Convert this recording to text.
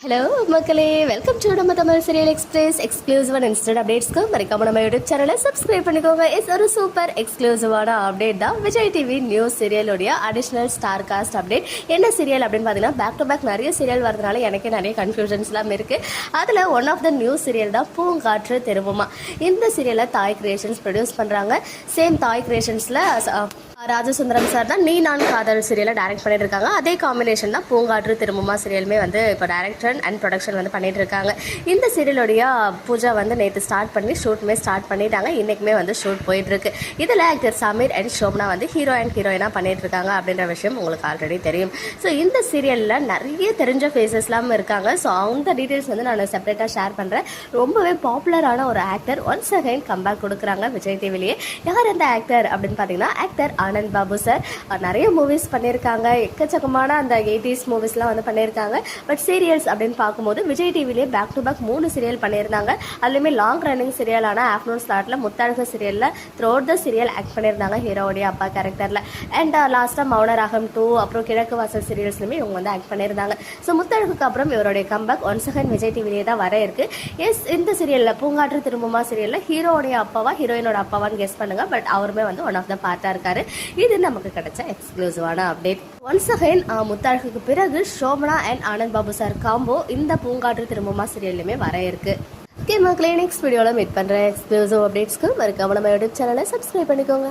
Hello மக்களே. Welcome to நம்ம Tamil serial express எக்ஸ்க்ளூசிவான இன்ஸ்டன்ட் அப்டேட்ஸ்க்கு மறக்காம நம்ம யூடியூப் சேனலை சப்ஸ்கிரைப் பண்ணிக்கோங்க. இஸ் ஒரு சூப்பர் எக்ஸ்க்ளூசிவான அப்டேட் தான் விஜய் டிவி நியூஸ் சீரியலுடைய அடிஷ்னல் ஸ்டார் காஸ்ட் அப்டேட் என்ன சீரியல் அப்படின்னு பார்த்தீங்கன்னா பேக் டு பேக் நிறைய சீரியல் வரதுனால எனக்கே நிறைய கன்ஃபியூஷன்ஸ்லாம் இருக்குது அதில் one of the news serial தான் பூங்காற்று திரும்புமா இந்த சீரியலை தாய் கிரியேஷன்ஸ் ப்ரொடியூஸ் பண்ணுறாங்க சேம் தாய் கிரியேஷன்ஸில் ராஜசுந்தரம் சார் தான் நீ நான் காதல் சீரியலை டைரக்ட் பண்ணிட்டு இருக்காங்க. அதே காம்பினேஷன் தான் பூங்காற்று திரும்புமா சீரியலுமே வந்து இப்போ டைரக்ஷன் அண்ட் ப்ரொடக்ஷன் வந்து பண்ணிட்டு இருக்காங்க இந்த சீரியலுடைய பூஜா வந்து நேற்று ஸ்டார்ட் பண்ணி ஷூட்டுமே ஸ்டார்ட் பண்ணிட்டாங்க. இன்றைக்குமே வந்து ஷூட் போயிட்டுருக்கு. இதில் ஆக்டர் சமீர் அண்ட் ஷோம்னா வந்து ஹீரோ அண்ட் ஹீரோயினாக பண்ணிகிட்ருக்காங்க இருக்காங்க அப்படின்ற விஷயம் உங்களுக்கு ஆல்ரெடி தெரியும். ஸோ இந்த சீரியலில் நிறைய தெரிஞ்ச ஃபேஸஸ்லாம் இருக்காங்க. ஸோ அந்த டீட்டெயில்ஸ் வந்து நான் செப்பரேட்டாக ஷேர் பண்ணுறேன் ரொம்பவே பாப்புலரான ஒரு ஆக்டர் ஒன்ஸ் அகைன் கம்பேக் கொடுக்குறாங்க விஜய் டிவிலேயே யார் அந்த ஆக்டர் அப்படின்னு பார்த்தீங்கன்னா ஆக்டர் ஆனந்த் பாபு சார் நிறைய மூவிஸ் பண்ணியிருக்காங்க. எக்கச்சக்கமான அந்த எயிட்டிஸ் மூவிஸ்லாம் வந்து பண்ணியிருக்காங்க. பட் சீரியல்ஸ் அப்படின்னு பார்க்கும்போது விஜய் டிவிலே பேக் டு பேக் மூணு சீரியல் பண்ணியிருந்தாங்க. அதுலேயுமே லாங் ரன்னிங் சீரியலான ஆஃப்டர்நூன் ஸ்லாட்டில் முத்தழகு சீரியலில் த்ரோ த சீரியல் ஆக்ட் பண்ணியிருந்தாங்க ஹீரோவுடைய அப்பா கேரக்டரில் அண்ட் லாஸ்ட்டாக மௌனராகம் டூ அப்புறம் கிழக்கு வாசல் சீரியல்ஸ்லையுமே இவங்க வந்து ஆக்ட் பண்ணியிருந்தாங்க. ஸோ முத்தழகுக்கு அப்புறம் இவருடைய கம்பேக் ஒன் செகண்ட் விஜய் டிவிலேயே தான் வர இருக்கு. எஸ் இந்த சீரியலில் பூங்காற்று திரும்புமா சீரியலில் ஹீரோவுடைய அப்பாவா ஹீரோயினோட அப்பாவான்னு கெஸ் பண்ணுங்க. பட் அவருமே வந்து ஒன் ஆஃப் த பார்ட்டாக இருக்காரு. இது நமக்கு கிடைச்ச எக்ஸ்க்ளூசிவான அப்டேட் ஒன்ஸ் அகைன் முத்தாழகுக்கு பிறகு Shobana and Anand Babu sir combo இந்த பூங்காற்று திரும்புமா சீரியல்லுமே வர இருக்கு ஓகே மக்களே நெக்ஸ்ட் வீடியோவில் மீட் பண்ணுறேன் எக்ஸ்க்ளூசிவ் அப்டேட்ஸ்க்கு மறக்காம நம்ம யூடியூப் சேனலை சப்ஸ்கிரைப் பண்ணிக்கோங்க.